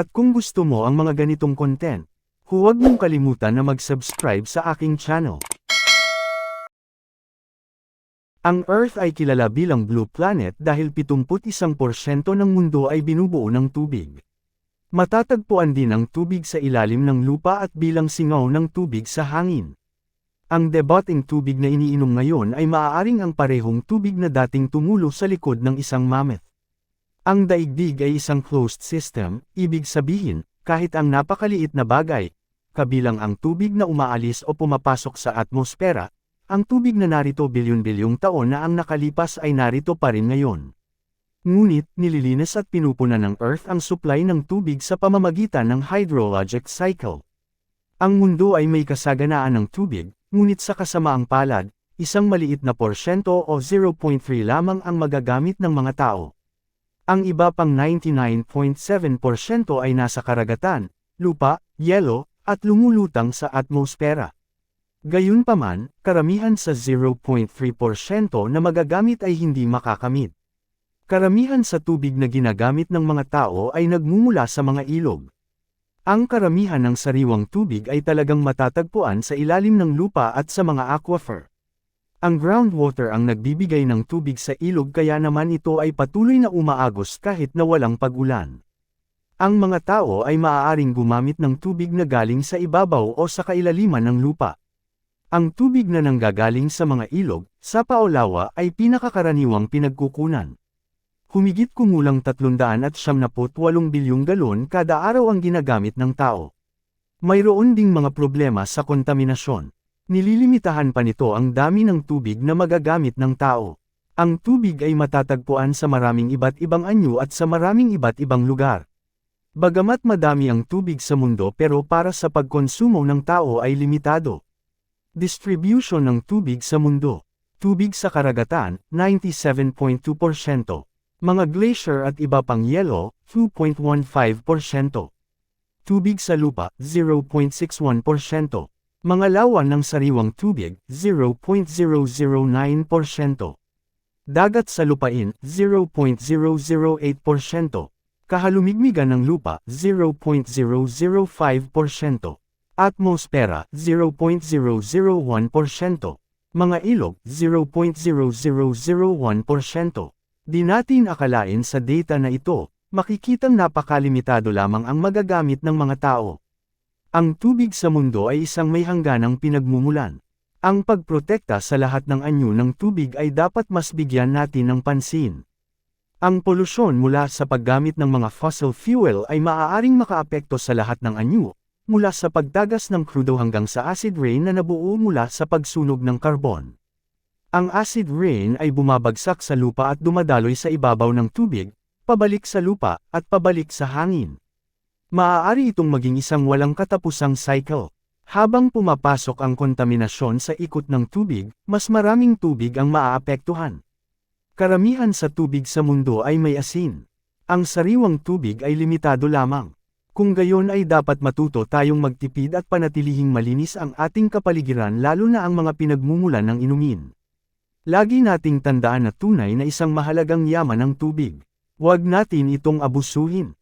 At kung gusto mo ang mga ganitong content, huwag mong kalimutan na mag-subscribe sa aking channel. Ang Earth ay kilala bilang blue planet dahil 71% ng mundo ay binubuo ng tubig. Matatagpuan din ang tubig sa ilalim ng lupa at bilang singaw ng tubig sa hangin. Ang debating tubig na iniinom ngayon ay maaaring ang parehong tubig na dating tumulo sa likod ng isang mammoth. Ang daigdig ay isang closed system, ibig sabihin, kahit ang napakaliit na bagay, kabilang ang tubig na umaalis o pumapasok sa atmosfera, ang tubig na narito bilyon-bilyong taon na ang nakalipas ay narito pa rin ngayon. Ngunit, nililinis at pinupunan ng Earth ang supply ng tubig sa pamamagitan ng hydrologic cycle. Ang mundo ay may kasaganaan ng tubig, ngunit sa kasamaang palad, isang maliit na porsyento o 0.3 lamang ang magagamit ng mga tao. Ang iba pang 99.7% ay nasa karagatan, lupa, yelo, at lumulutang sa atmosfera. Gayunpaman, karamihan sa 0.3% na magagamit ay hindi makakamit. Karamihan sa tubig na ginagamit ng mga tao ay nagmumula sa mga ilog. Ang karamihan ng sariwang tubig ay talagang matatagpuan sa ilalim ng lupa at sa mga aquifer. Ang groundwater ang nagbibigay ng tubig sa ilog kaya naman ito ay patuloy na umaagos kahit na walang pag-ulan. Ang mga tao ay maaaring gumamit ng tubig na galing sa ibabaw o sa kailaliman ng lupa. Ang tubig na nanggagaling sa mga ilog, sapa o lawa ay pinakakaraniwang pinagkukunan. Humigit kumulang 378 bilyong galon kada araw ang ginagamit ng tao. Mayroon ding mga problema sa kontaminasyon. Nililimitahan pa nito ang dami ng tubig na magagamit ng tao. Ang tubig ay matatagpuan sa maraming iba't ibang anyo at sa maraming iba't ibang lugar. Bagamat madami ang tubig sa mundo pero para sa pagkonsumo ng tao ay limitado. Distribution ng tubig sa mundo. Tubig sa karagatan, 97.2%. Mga glacier at iba pang yelo, 2.15%. Tubig sa lupa, 0.61%. Mga lawa ng sariwang tubig, 0.009%. Dagat sa lupain, 0.008%. Kahalumigmigan ng lupa, 0.005%. Atmosfera, 0.001%. Mga ilog, 0.0001%. Di natin akalain sa data na ito, makikitang napakalimitado lamang ang magagamit ng mga tao. Ang tubig sa mundo ay isang may hangganang pinagmumulan. Ang pagprotekta sa lahat ng anyo ng tubig ay dapat mas bigyan natin ng pansin. Ang polusyon mula sa paggamit ng mga fossil fuel ay maaaring makaapekto sa lahat ng anyo, mula sa pagdagas ng krudo hanggang sa acid rain na nabuo mula sa pagsunog ng karbon. Ang acid rain ay bumabagsak sa lupa at dumadaloy sa ibabaw ng tubig, pabalik sa lupa, at pabalik sa hangin. Maaari itong maging isang walang katapusang cycle. Habang pumapasok ang kontaminasyon sa ikot ng tubig, mas maraming tubig ang maaapektuhan. Karamihan sa tubig sa mundo ay may asin. Ang sariwang tubig ay limitado lamang. Kung gayon ay dapat matuto tayong magtipid at panatilihing malinis ang ating kapaligiran lalo na ang mga pinagmumulan ng inumin. Lagi nating tandaan na tunay na isang mahalagang yaman ang tubig. Huwag natin itong abusuhin.